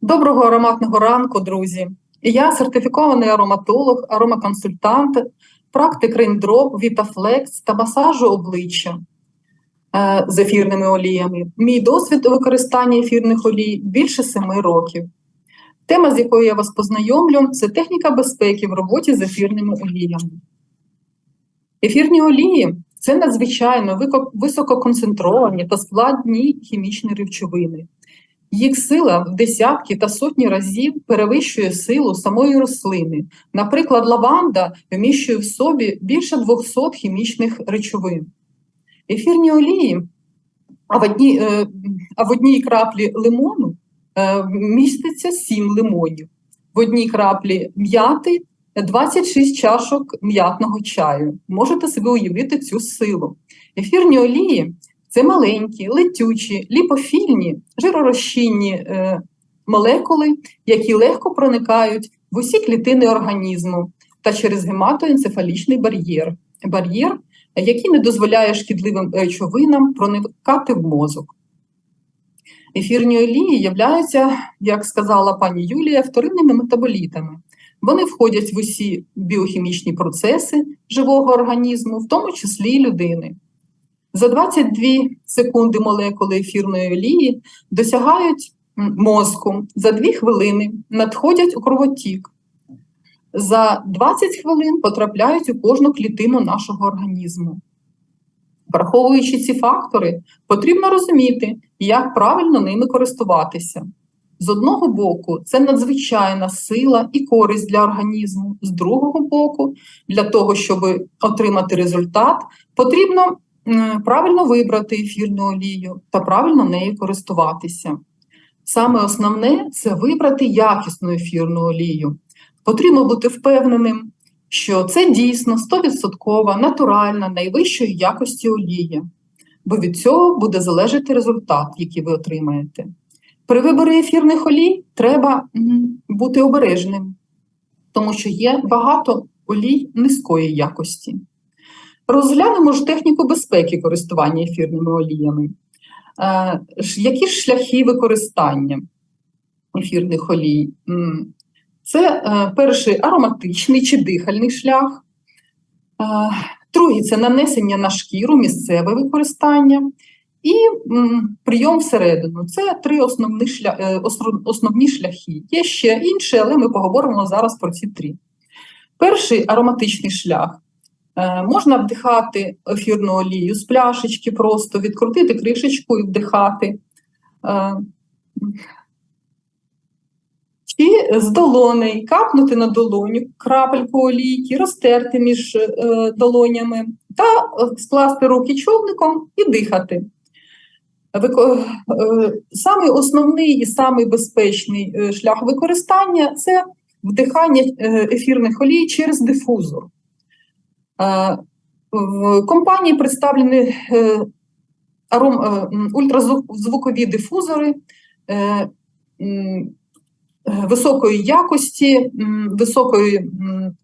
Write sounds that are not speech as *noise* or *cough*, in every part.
Доброго ароматного ранку, друзі! Я сертифікований ароматолог, аромаконсультант, практик рейндроп, вітафлекс та масажу обличчя е, з ефірними оліями. Мій досвід у використанні ефірних олій більше семи років. Тема, з якою я вас познайомлю, це техніка безпеки в роботі з ефірними оліями. Ефірні олії це надзвичайно висококонцентровані та складні хімічні речовини. Їх сила в десятки та сотні разів перевищує силу самої рослини. Наприклад, лаванда вміщує в собі більше 200 хімічних речовин. Ефірні олії, а в одній, е, а в одній краплі лимону е, міститься 7 лимонів, в одній краплі м'яти 26 чашок м'ятного чаю. Можете собі уявити цю силу. Ефірні олії це маленькі, летючі, ліпофільні, жиророзчинні е, молекули, які легко проникають в усі клітини організму та через гематоенцефалічний бар'єр, бар'єр, який не дозволяє шкідливим речовинам проникати в мозок. Ефірні олії являються, як сказала пані Юлія, вторинними метаболітами. Вони входять в усі біохімічні процеси живого організму, в тому числі і людини. За 22 секунди молекули ефірної олії досягають мозку, за 2 хвилини надходять у кровотік, за 20 хвилин потрапляють у кожну клітину нашого організму. Враховуючи ці фактори, потрібно розуміти, як правильно ними користуватися. З одного боку, це надзвичайна сила і користь для організму, з другого боку, для того, щоб отримати результат, потрібно правильно вибрати ефірну олію та правильно нею користуватися. Саме основне це вибрати якісну ефірну олію. Потрібно бути впевненим, що це дійсно 100% натуральна, найвищої якості олія, бо від цього буде залежати результат, який ви отримаєте. При виборі ефірних олій треба бути обережним, тому що є багато олій низької якості. Розглянемо ж техніку безпеки користування ефірними оліями. Е, Які ж шляхи використання ефірних олій? Це е, перший ароматичний чи дихальний шлях. Е, Другий це нанесення на шкіру, місцеве використання. І прийом всередину. Це три основні, шля... е, основні шляхи. Є ще інші, але ми поговоримо зараз про ці три. Перший ароматичний шлях. Е, Можна вдихати ефірну олію з пляшечки, просто відкрутити кришечку і вдихати. Е, Чи з долоней капнути на долоню крапельку олійки, розтерти між е, долонями та скласти руки човником і дихати. Самий основний і самий безпечний шлях використання це вдихання ефірних олій через дифузор. В компанії представлені е, е, ультразвукові дифузори е, високої якості, високої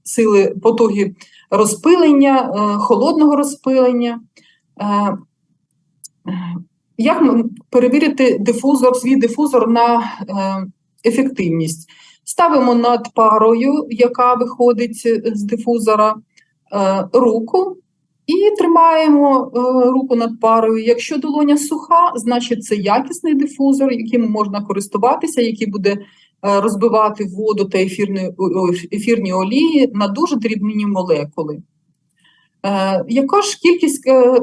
сили потуги розпилення, холодного розпилення. Як перевірити дифузор, свій дифузор на ефективність? Ставимо над парою, яка виходить з дифузора, руку і тримаємо е, руку над парою. Якщо долоня суха, значить це якісний дифузор, яким можна користуватися, який буде е, розбивати воду та ефірні, ефірні олії на дуже дрібні молекули. Е, Яка ж кількість е,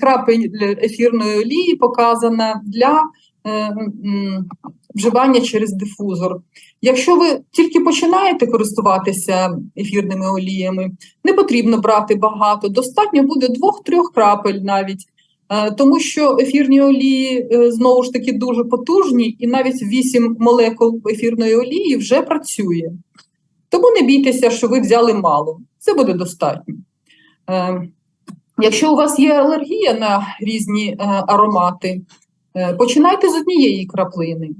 крапель ефірної олії показана для е, вживання через дифузор? Якщо ви тільки починаєте користуватися ефірними оліями, не потрібно брати багато, достатньо буде двох-трьох крапель навіть, е, тому що ефірні олії е, знову ж таки дуже потужні, і навіть 8 молекул ефірної олії вже працює. Тому не бійтеся, що ви взяли мало, це буде достатньо. Е, Якщо у вас є алергія на різні аромати, починайте з однієї краплини.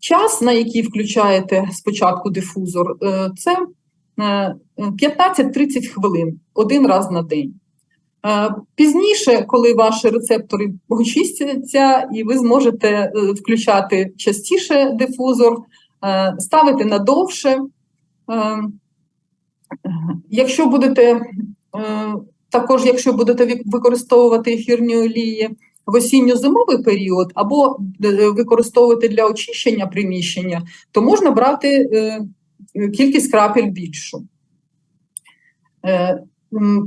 Час, на який включаєте спочатку дифузор, е, це е, 15-30 хвилин один раз на день. Е, Пізніше, коли ваші рецептори очистяться, і ви зможете е, включати частіше дифузор, е, ставити надовше. Е, Якщо будете е, також, якщо будете використовувати ефірні олії в осінньо-зимовий період або е, використовувати для очищення приміщення, то можна брати е, кількість крапель більшу. Е,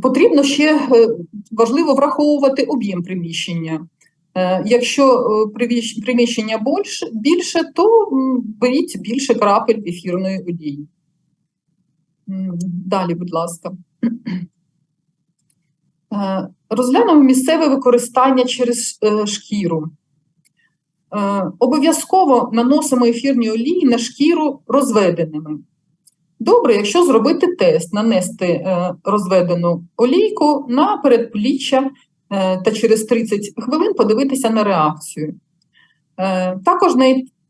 Потрібно ще е, важливо враховувати об'єм приміщення. Е, Якщо е, приміщення більше, більше, то беріть більше крапель ефірної олії. Далі, будь ласка. Розглянемо місцеве використання через е, шкіру. Е, Обов'язково наносимо ефірні олії на шкіру розведеними. Добре, якщо зробити тест, нанести е, розведену олійку на передпліччя та через 30 хвилин подивитися на реакцію. Також на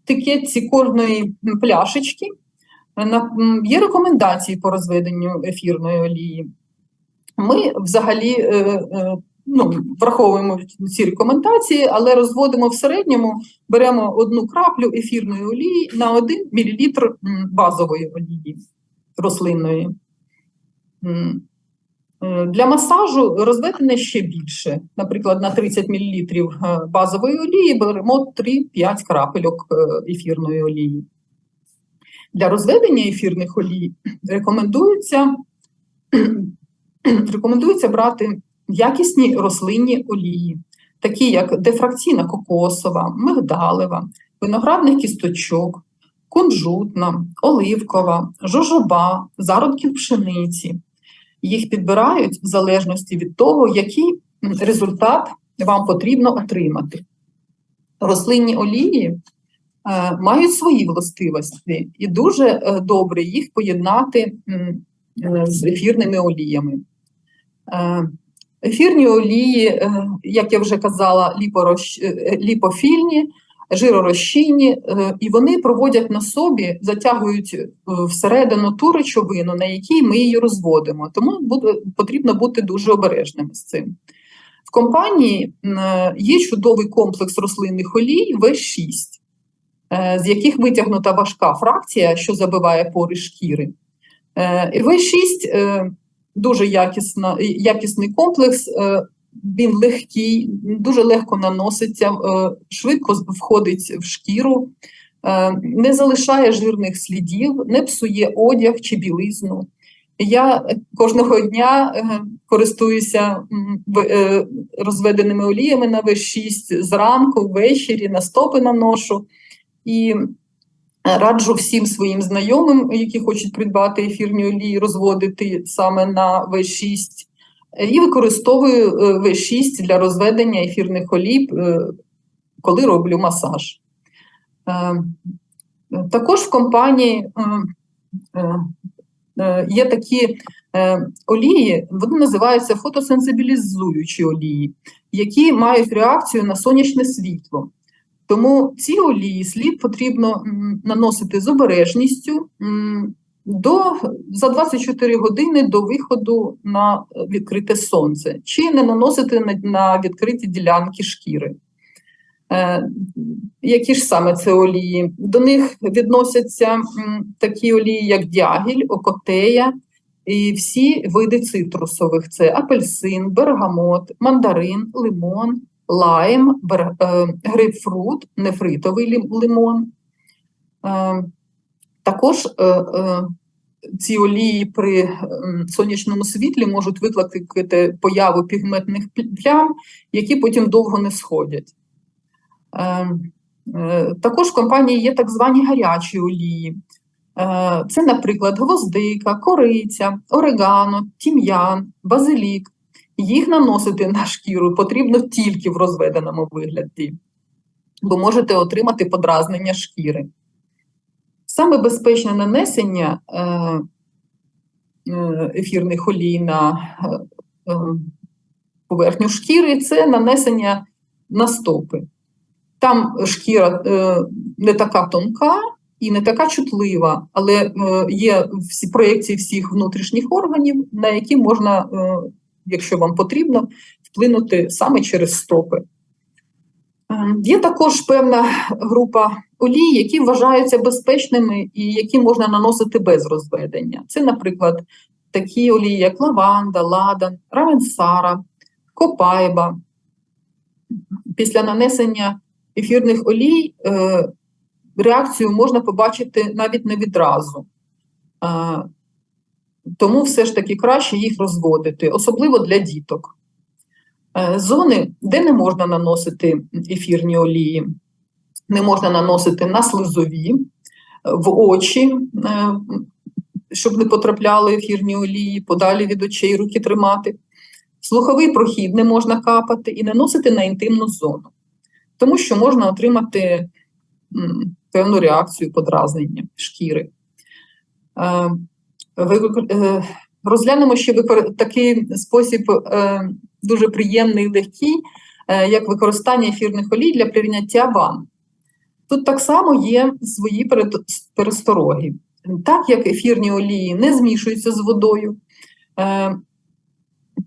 етикетці кожної пляшечки є рекомендації по розведенню ефірної олії. Ми взагалі е, е, ну, враховуємо ці рекомендації, але розводимо в середньому, беремо одну краплю ефірної олії на 1 мл базової олії рослинної. Е, Для масажу розведене ще більше. Наприклад, на 30 мл базової олії беремо 3-5 крапельок ефірної олії. Для розведення ефірних олій рекомендується рекомендується брати якісні рослинні олії, такі як дефракційна кокосова, мигдалева, виноградних кісточок, кунжутна, оливкова, жожоба, зародків пшениці. Їх підбирають в залежності від того, який результат вам потрібно отримати. Рослинні олії е, мають свої властивості, і дуже е, добре їх поєднати е, з ефірними оліями. Е, Ефірні олії, е, як я вже казала, е, ліпофільні, жиророзчинні, і вони проводять на собі, затягують всередину ту речовину, на якій ми її розводимо. Тому буде, потрібно бути дуже обережними з цим. В компанії є чудовий комплекс рослинних олій В6, е, з яких витягнута важка фракція, що забиває пори шкіри. Е, В6 е, дуже якісна, якісний комплекс, е, він легкий, дуже легко наноситься, е, швидко входить в шкіру, е, не залишає жирних слідів, не псує одяг чи білизну. Я кожного дня користуюся розведеними оліями на В6 зранку, ввечері, на стопи наношу. І Раджу всім своїм знайомим, які хочуть придбати ефірні олії, розводити саме на В6. І використовую е, В6 для розведення ефірних олій, е, коли роблю масаж. Е, Також в компанії є такі олії, вони називаються фотосенсибілізуючі олії, які мають реакцію на сонячне світло. Тому ці олії слід потрібно наносити з обережністю до, за 24 години до виходу на е, відкрите сонце, чи не наносити на, на відкриті ділянки шкіри. Е, які ж саме це олії? До них відносяться м, такі олії, як дягіль, окотея і всі види цитрусових: це апельсин, бергамот, мандарин, лимон, лайм, е, грейпфрут, нефритовий лимон. Е, Також е, ці олії при сонячному світлі можуть викликати появу пігментних плям, які потім довго не сходять. Також в компанії є так звані гарячі олії. Це, наприклад, гвоздика, кориця, орегано, тім'ян, базилік. Їх наносити на шкіру потрібно тільки в розведеному вигляді, бо можете отримати подразнення шкіри. Саме безпечне нанесення е, е, ефірних олій на е, поверхню шкіри це нанесення на стопи. Там шкіра не така тонка і не така чутлива, але є проєкції всіх внутрішніх органів, на які можна якщо вам потрібно, вплинути саме через стопи. Е, Є також певна група олій, які вважаються безпечними і які можна наносити без розведення. Це, наприклад, такі олії, як лаванда, ладан, равенсара, копайба. Після нанесення ефірних олій е, реакцію можна побачити навіть не відразу. Е, Тому все ж таки краще їх розводити, особливо для діток. Е, Зони, де не можна наносити ефірні олії, не можна наносити на слизові, в очі, е, щоб не потрапляли ефірні олії, подалі від очей руки тримати. Слуховий прохід не можна капати і наносити на інтимну зону, тому що можна отримати певну реакцію подразнення шкіри. Е, Розглянемо ще такий спосіб е, дуже приємний і легкий, е, як використання ефірних олій для прийняття ванн. Тут так само є свої перестороги. Так як ефірні олії не змішуються з водою,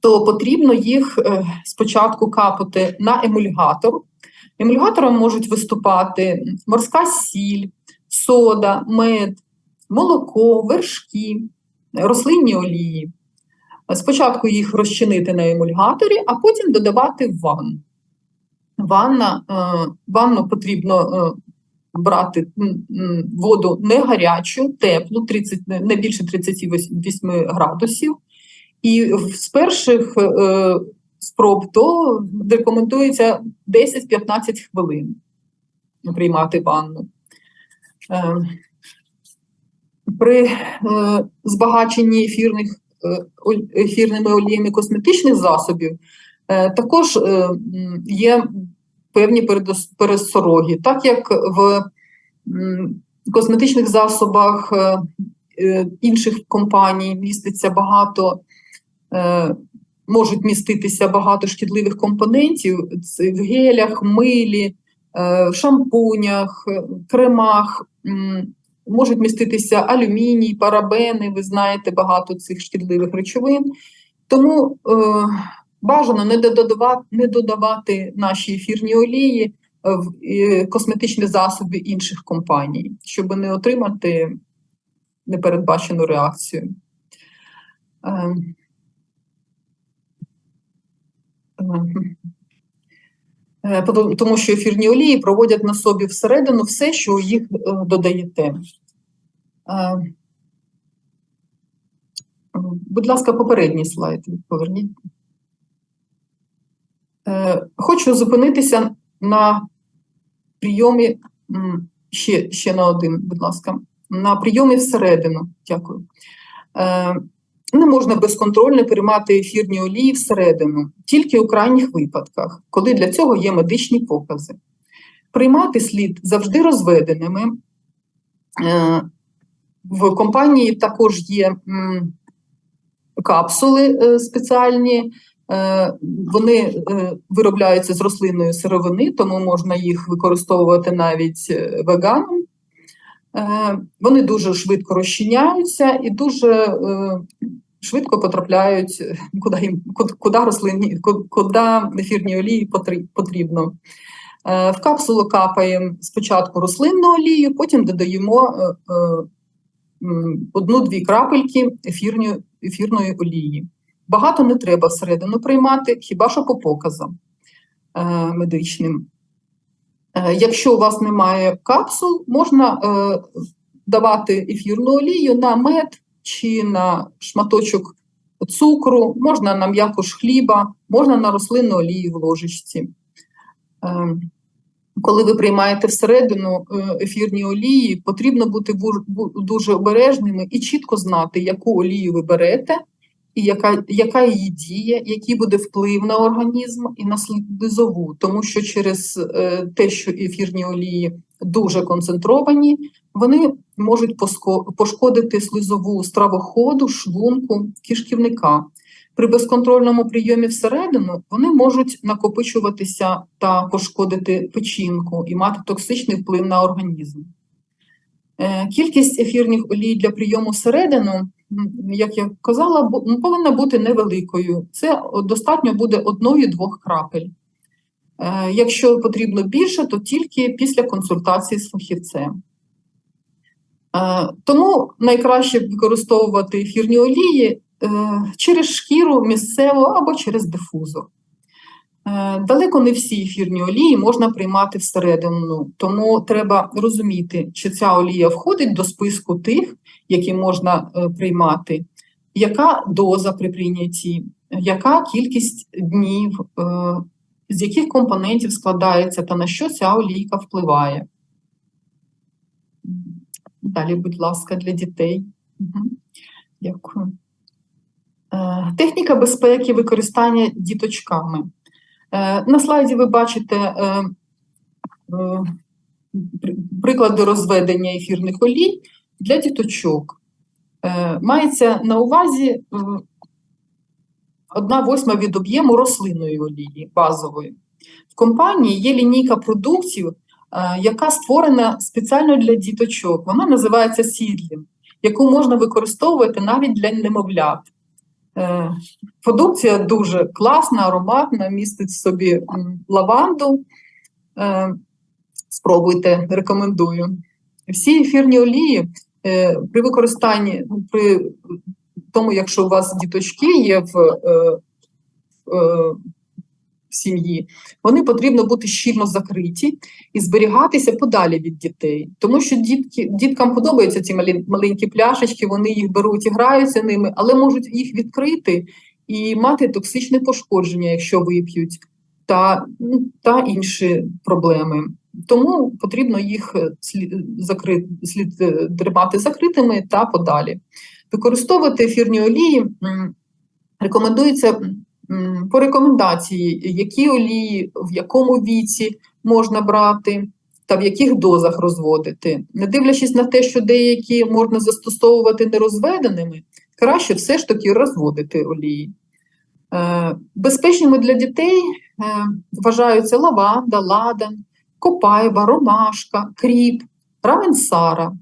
то потрібно їх спочатку капати на емульгатор. Емульгатором можуть виступати морська сіль, сода, мед, молоко, вершки, рослинні олії. Спочатку їх розчинити на емульгаторі, а потім додавати в ванну. Ванна, е, ванну потрібно е, брати воду не гарячу, теплу, 30, не- не більше 38 градусів. І з перших е, спроб то рекомендується 10-15 хвилин приймати ванну. При е, збагаченні ефірних, е, ефірними оліями косметичних засобів е, також є певні перестороги, так як в косметичних засобах інших компаній міститься багато, можуть міститися багато шкідливих компонентів в гелях, милі, е, шампунях, кремах. Можуть міститися алюміній, парабени, ви знаєте багато цих шкідливих речовин. Тому е, бажано не додавати, не додавати наші ефірні олії в е, косметичні засоби інших компаній, щоб не отримати непередбачену реакцію. Е, е, Тому що ефірні олії проводять на собі всередину все, що їх е, додаєте. Е, Будь ласка, попередній слайд поверніть. Е, Хочу зупинитися на прийомі ще, ще на один, будь ласка, на прийомі всередину. Дякую. Не можна безконтрольно приймати ефірні олії всередину, тільки у крайніх випадках, коли для цього є медичні покази. Приймати слід завжди розведеними. Е, В компанії також є капсули е, спеціальні, Е, Вони виробляються з рослинної сировини, тому можна їх використовувати навіть веганам. Вони дуже швидко розчиняються і дуже швидко потрапляють, е, куди їм куди- рослинні, куди ефірні олії потрібно. Е, В капсулу капаємо спочатку рослинну олію, потім додаємо е, одну-дві крапельки ефірні, ефірної олії. Багато не треба всередину приймати, хіба що по показам медичним. Якщо у вас немає капсул, можна давати ефірну олію на мед чи на шматочок цукру, можна на м'якош хліба, можна на рослинну олію в ложечці. Е, коли ви приймаєте всередину е, ефірні олії, потрібно бути дуже обережними і чітко знати, яку олію ви берете, і яка, яка її дія, який буде вплив на організм і на слизову, тому що через е, те, що ефірні олії дуже концентровані, вони можуть пошкодити слизову стравоходу, шлунку, кишківника. При безконтрольному прийомі всередину вони можуть накопичуватися та пошкодити печінку і мати токсичний вплив на організм. Е, Кількість ефірних олій для прийому всередину як я казала, повинна бути невеликою. Це достатньо буде одної-двох крапель. Е, Якщо потрібно більше, то тільки після консультації з фахівцем. Е, Тому найкраще використовувати ефірні олії е, через шкіру місцево або через дифузор. Далеко не всі ефірні олії можна приймати всередину, тому треба розуміти, чи ця олія входить до списку тих, які можна приймати, яка доза при прийнятті, яка кількість днів, з яких компонентів складається та на що ця олійка впливає. Далі, будь ласка, для дітей. Дякую. Е, Техніка безпеки використання діточками. Е, На слайді ви бачите е, при- приклади розведення ефірних олій для діточок. Мається на увазі одна восьма від об'єму рослинної олії базової. В компанії є лінійка продуктів, е, яка створена спеціально для діточок. Вона називається Сідлін, яку можна використовувати навіть для немовлят. Е, Продукція дуже класна, ароматна, містить собі лаванду. Е, Спробуйте, рекомендую. Всі ефірні олії при використанні, ну, при тому, якщо у вас діточки є в, е, е, в сім'ї, вони потрібно бути щільно закриті і зберігатися подалі від дітей. Тому що дітки, діткам подобаються ці малі, маленькі пляшечки, вони їх беруть і граються ними, але можуть їх відкрити і мати токсичне пошкодження, якщо вип'ють, та, ну, та інші проблеми. Тому потрібно їх е, слід, закри, слід е, тримати закритими та подалі. Використовувати ефірні олії рекомендується по рекомендації, які олії в якому віці можна брати та в яких дозах розводити. Не дивлячись на те, що деякі можна застосовувати нерозведеними, краще все ж таки розводити олії. Е, Безпечними для дітей е, вважаються лаванда, ладан, копайба, ромашка, кріп, равенсара,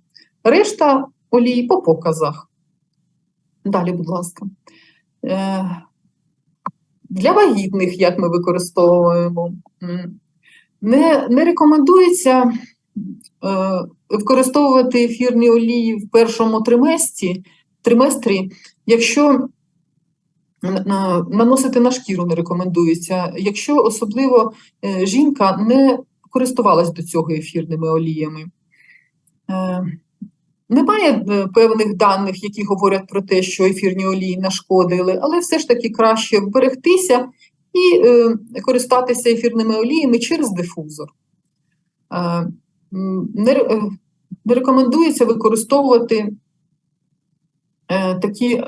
решта олій по показах. Далі, будь ласка. Е, Для вагітних, як ми використовуємо, не, не рекомендується е, використовувати ефірні олії в першому триместрі, триместрі якщо на- наносити на шкіру не рекомендується, якщо особливо е, жінка не користувалась до цього ефірними оліями. Немає е, певних даних, які говорять про те, що ефірні олії нашкодили, але все ж таки краще вберегтися і е, користатися ефірними оліями через дифузор. Е, Не, е, не рекомендується використовувати е, такі е,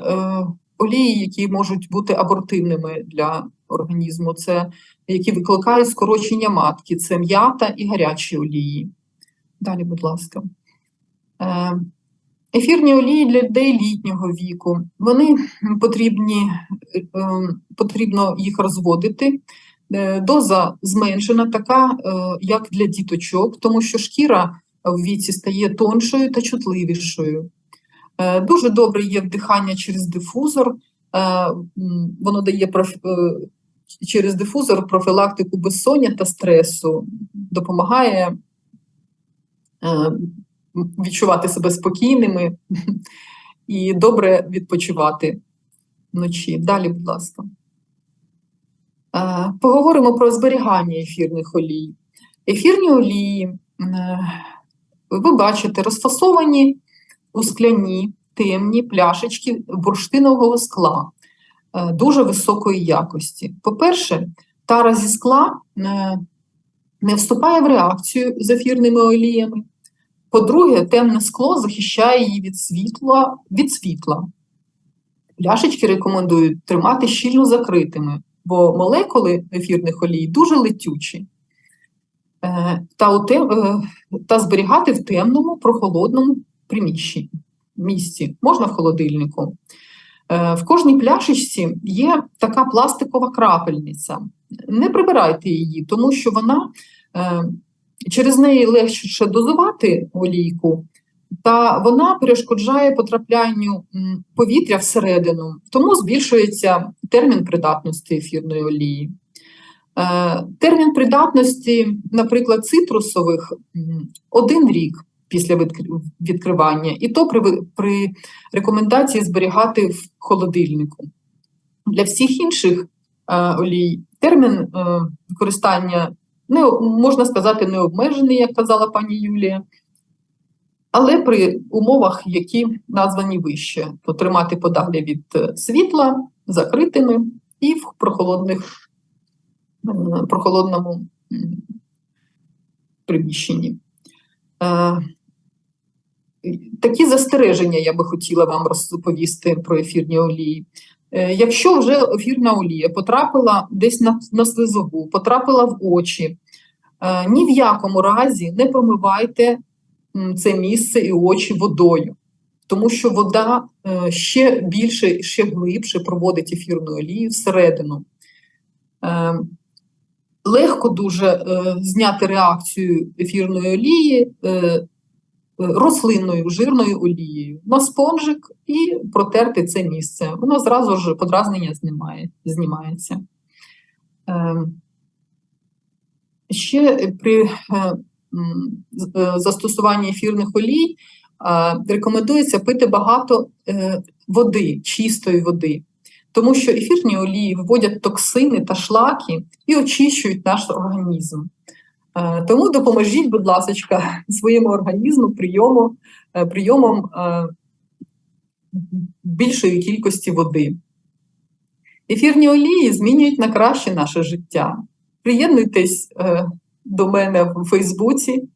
олії, які можуть бути абортивними для організму. Це які викликають скорочення матки, це м'ята і гарячі олії. Далі, будь ласка. Е, Ефірні олії для людей літнього віку. Вони потрібні, е, потрібно їх розводити. Е, Доза зменшена, така, як для діточок, тому що шкіра в віці стає тоншою та чутливішою. Дуже добре є вдихання через дифузор. Воно дає через дифузор профілактику безсоння та стресу, допомагає відчувати себе спокійними *laughs* і добре відпочивати вночі. Далі, будь ласка. Е, Поговоримо про зберігання ефірних олій. Ефірні олії, е, ви бачите, розфасовані у скляні темні пляшечки бурштинового скла е, дуже високої якості. По-перше, тара зі скла не вступає в реакцію з ефірними оліями. По-друге, темне скло захищає її від світла. Від світла. Пляшечки рекомендують тримати щільно закритими, бо молекули ефірних олій дуже летючі. Е, Та, у тем, е, та зберігати в темному, прохолодному приміщенні місці, можна в холодильнику. Е, В кожній пляшечці є така пластикова крапельниця. Не прибирайте її, тому що вона через неї легше дозувати олійку, та вона перешкоджає потраплянню повітря всередину, тому збільшується термін придатності ефірної олії. Е, Термін придатності, наприклад, цитрусових один рік після відкривання, і то при, при рекомендації зберігати в холодильнику. Для всіх інших е, олій термін е, використання не можна сказати необмежений, як казала пані Юлія, але при умовах, які названі вище, то тримати подалі від е, світла закритими і в прохолодних, е, прохолодному приміщенні. Е, Такі застереження я би хотіла вам розповісти про ефірні олії. Е, Якщо вже ефірна олія потрапила десь на, на слизову, потрапила в очі, е, ні в якому разі не промивайте це місце і очі водою, тому що вода е, ще більше, ще глибше проводить ефірну олію всередину. Легко дуже зняти реакцію ефірної олії рослинною жирною олією на спонжик і протерти це місце. Воно зразу ж подразнення знімає, знімається. Ем, Ще при е, е, застосуванні ефірних олій е, рекомендується пити багато води, чистої води, тому що ефірні олії виводять токсини та шлаки і очищують наш організм. Тому допоможіть, будь ласка, *laughs* своєму організму прийому, е, прийомом е, більшої кількості води. Ефірні олії змінюють на краще наше життя. Приєднуйтесь е, до мене в Фейсбуці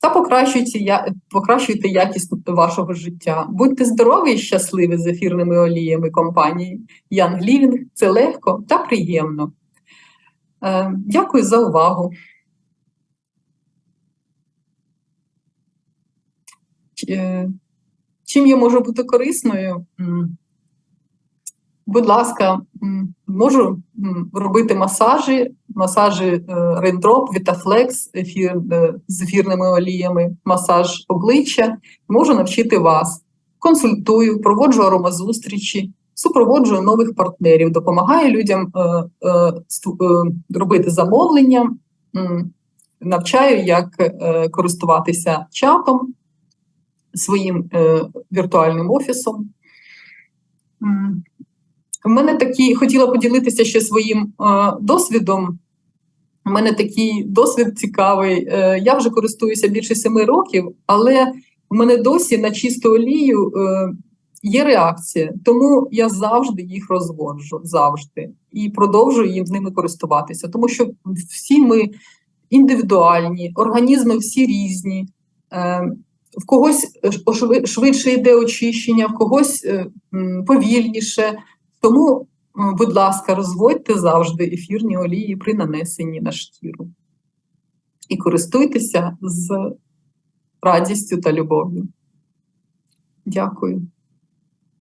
та покращуйте, покращуйте якість вашого життя. Будьте здорові і щасливі з ефірними оліями компанії Young Living. Це легко та приємно. Е, Дякую за увагу. Е, Чим я можу бути корисною? Будь ласка, можу робити масажі, масажі Raindrop, Vitaflex ефір, е, з ефірними оліями, масаж обличчя. Можу навчити вас. Консультую, проводжу аромазустрічі, супроводжую нових партнерів, допомагаю людям е, е, е, робити замовлення, навчаю, як користуватися чатом, своїм віртуальним офісом. У мене такі хотіла поділитися ще своїм досвідом. У мене такий досвід цікавий. Я вже користуюся більше семи років, але в мене досі на чисту олію є реакція, тому я завжди їх розводжу, завжди і продовжую їм з ними користуватися, тому що всі ми індивідуальні, організми всі різні. Е, в когось швидше йде очищення, в когось е, повільніше. Тому, будь ласка, розводьте завжди ефірні олії при нанесенні на шкіру. І користуйтеся з радістю та любов'ю. Дякую.